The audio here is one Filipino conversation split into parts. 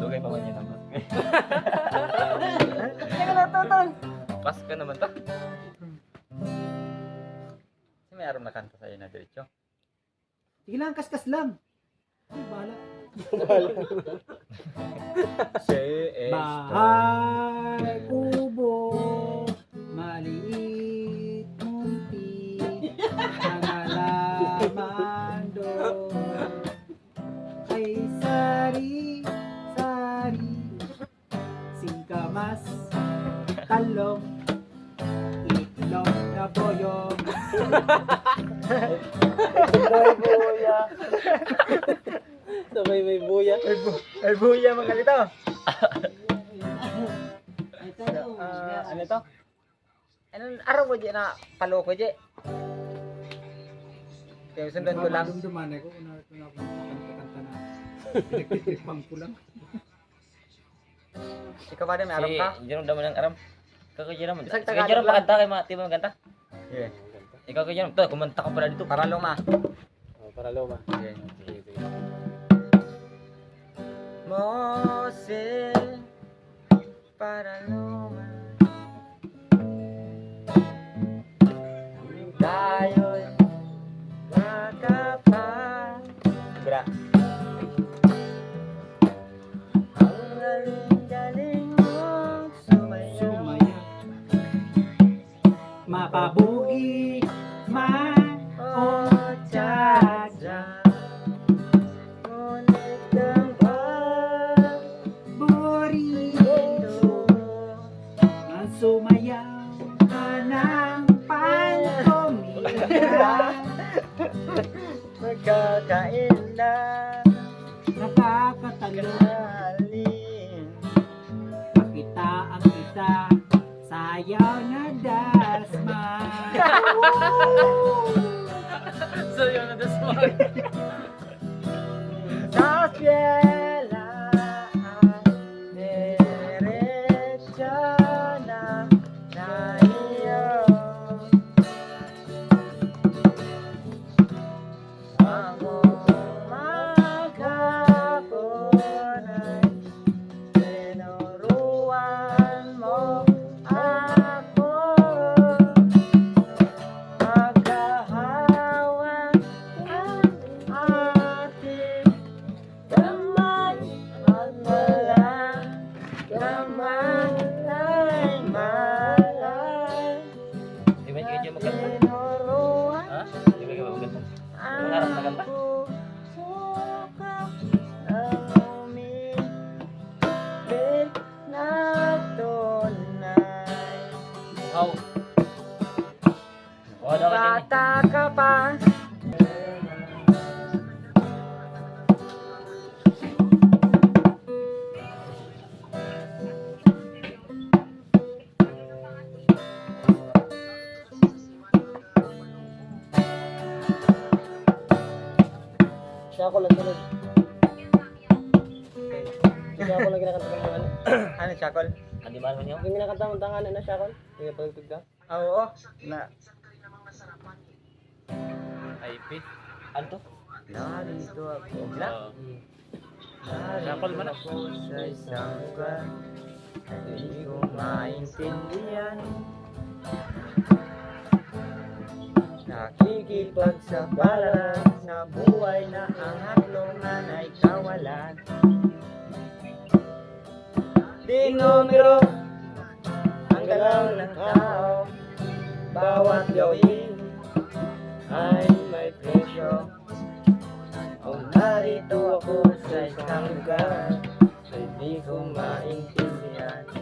Dugay pa ba niya naman? Teka na, Tonton. Pas ka naman ta. Kasi may aram na kanta sa'yo na diretso. Sige lang, kaskas lang. Ay, bahala. Bahala. Bahay ko Sabay buya. Sabay may buya. Ay, bu ay buya mga lito. Ay, talong. Ah, ano to? Anong araw ko dyan na palo ko dyan? Kaya sundan ko lang. Dumduman ako, una ko na kanta-kanta na. Ko lang. Ikaw ba din may aram ka? Si Jerome daman ng aram. Sige Tagalog Jerome lang. pakanta kay mga timo magkanta. Yeah. Ikaw kay Jerome. To, kumanta ka pala dito. Para luma. Oh, para loma. Okay. Sige, sige. Mose para luma. Tayo'y makapal. Bra. Ang galing-galing mong sumayaw. Sumaya. Mapabugi, Sayaw na dasma. So yun na das mo. How? Oh, daw. Bata ka pa Siya ako lang sunod. Siya ako lang kinakanta ng mga ano. Ano, Chakol? Andi man mo niyo. Yung kinakanta mong tanganan na siya ako. Yung pagtugtog ka. Ah, Oo, na IP. Anto? Narito ako na Hmm. Narito man. ako sa isang lugar Hindi ko maintindihan Nakikipagsapala sa buhay na ang hatlongan ay kawalan Di numero ang galaw ng tao Bawat gawin ay may presyo. Kung narito ako sa isang lugar Hindi ko maintindihan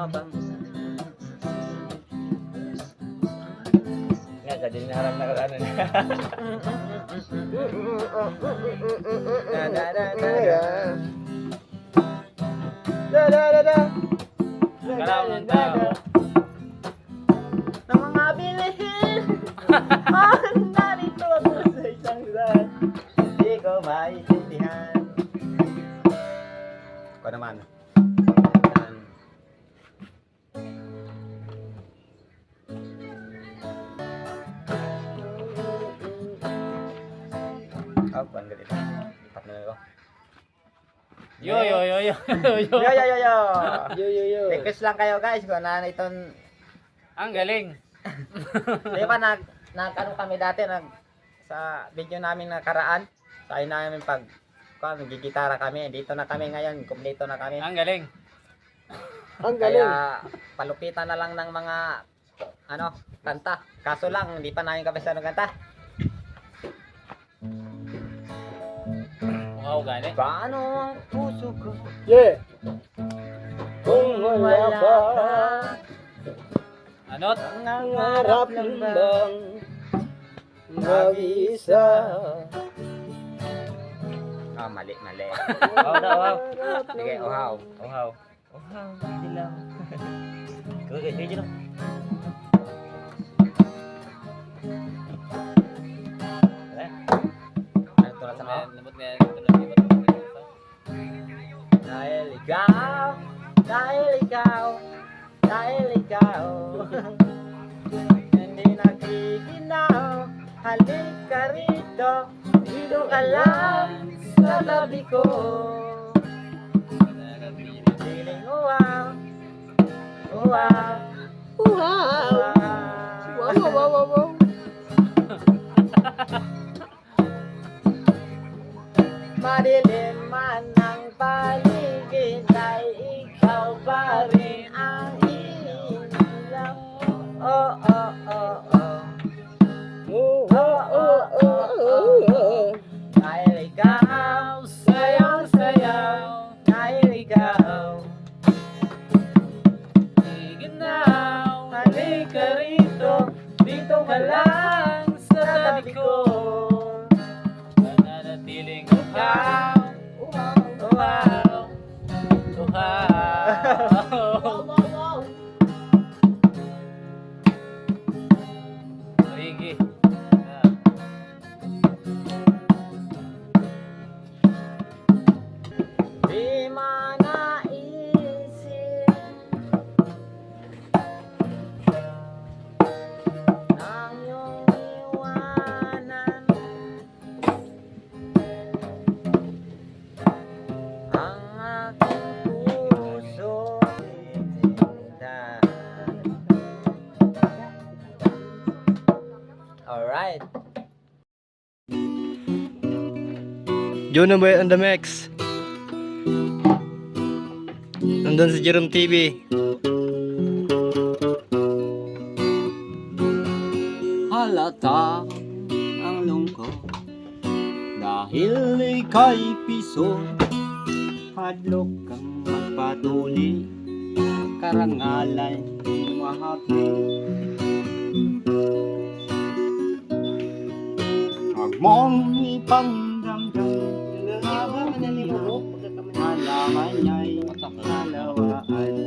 habang nga sa din harang na kalano da da da da. Da da da da. Da da Oh, ang galit. Ipat na ako. Yo yo yo yo yo yo. Yo, yo, yo, yo. Yo. Request lang kayo guys kung ano itong Ang galing. Di ba nag, nag ano kami dati nag sa video namin nakaraan, sa namin pag kung nagigitara kami, dito na kami ngayon, kumpleto na kami. Ang galing. Ang galing. Kaya palupitan na lang ng mga ano, kanta. Kaso lang hindi pa namin kabisa ng kanta. Wow, gani. Paano ang puso ko Yeah. Kung wala ka, Anot? nangarap lang bang mag-isa? Ah, mali, mali. Wow na, wow. Sige, uhaw. Uhaw. Uhaw, hindi lang. Kaya kaya lang. Nakikinaw, halik ka rito, dito ka lang sa tabi ko. Feeling uwaw, Wow! uwaw. Wow, wow, wow, wow, wow. Madilim man ang paligid ay ka rito. Dito ka lang sa tabi ko. Nananatiling uhaw. Uhaw, uhaw. Uhaw. Juno Boy on the mix. Nandun si Jerome TV. halata ang lungkot Dahil ika'y piso Hadlok kang magpatuli Karangalan mahapi Huwag mong ipangdamdam Halaman niya'y halawaan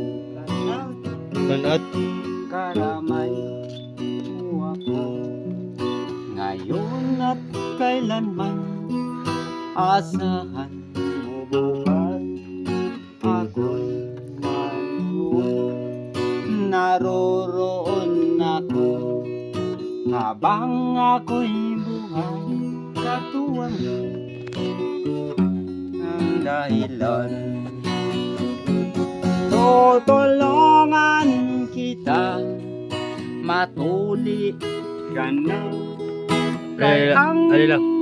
Manat. karamay mo ako Ngayon at kailanman Asahan mo bukas. Ako'y naroon Naroroon ako. Habang ako'y buhay Katuwang ang dahilan Tutulungan kita Matuli ka na lang, ang.